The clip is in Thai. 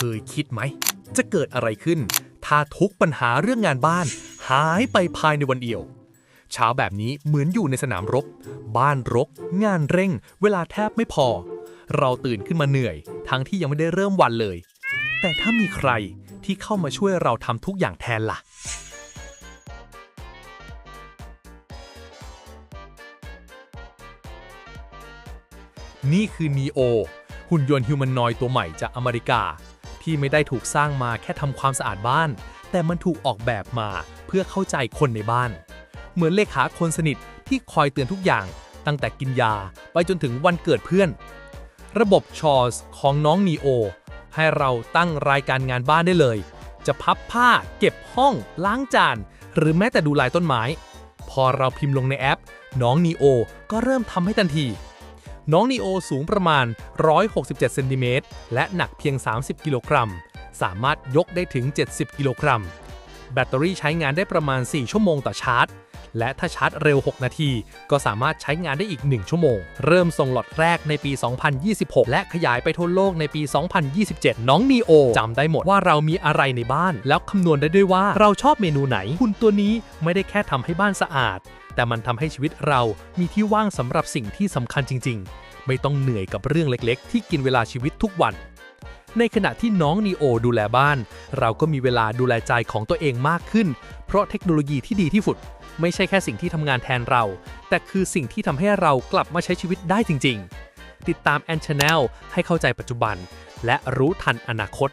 คยคิดไหม จะเกิดอะไรขึ้น ถ้าทุกปัญหาเรื่องงานบ้าน หายไปภายในวันเดียว เช้าแบบนี้เหมือนอยู่ในสนามรบ บ้านรก งานเร่ง เวลาแทบไม่พอ เราตื่นขึ้นมาเหนื่อย ทั้งที่ยังไม่ได้เริ่มวันเลย แต่ถ้ามีใครที่เข้ามาช่วยเราทำทุกอย่างแทนล่ะนี่คือ Neo หุ่นยนต์ฮิวแมนนอยตัวใหม่จากอเมริกา ที่ไม่ได้ถูกสร้างมาแค่ทำความสะอาดบ้าน แต่มันถูกออกแบบมาเพื่อเข้าใจคนในบ้าน เหมือนเลขาคนสนิทที่คอยเตือนทุกอย่าง ตั้งแต่กินยาไปจนถึงวันเกิดเพื่อน ระบบชอสของน้อง Neo ให้เราตั้งรายการงานบ้านได้เลย จะพับผ้า เก็บห้อง ล้างจาน หรือแม้แต่ดูลายต้นไม้ พอเราพิมพ์ลงในแอป น้อง Neo ก็เริ่มทำให้ทันที น้องนีโอสูงประมาณ 167 เซนติเมตร และหนักเพียง 30 กิโลกรัม สามารถยกได้ถึง 70 กิโลกรัม แบตเตอรี่ใช้งานได้ประมาณ 4 ชั่วโมงต่อชาร์จ และถ้าชาร์จเร็ว 6 นาที ก็สามารถใช้งานได้อีก 1 ชั่วโมง เริ่มส่งหลอดแรกในปี 2026 และขยายไปทั่วโลกในปี 2027 น้องนีโอจำได้หมดว่าเรามีอะไรในบ้าน แล้วคำนวณได้ด้วยว่าเราชอบเมนูไหนหุ่นตัวนี้ไม่ได้แค่ทำให้บ้านสะอาดแต่มันทำให้ชีวิตเรามีที่ว่างสำหรับสิ่งที่สำคัญจริง ๆ ไม่ต้องเหนื่อยกับเรื่องเล็กๆ ที่กินเวลาชีวิตทุกวัน ในขณะที่น้องนีโอดูแลบ้าน เราก็มีเวลาดูแลใจของตัวเองมากขึ้น เพราะเทคโนโลยีที่ดีที่สุด ไม่ใช่แค่สิ่งที่ทำงานแทนเรา แต่คือสิ่งที่ทำให้เรากลับมาใช้ชีวิตได้จริง ๆ ติดตามแอนชาแนลให้เข้าใจปัจจุบัน และรู้ทันอนาคต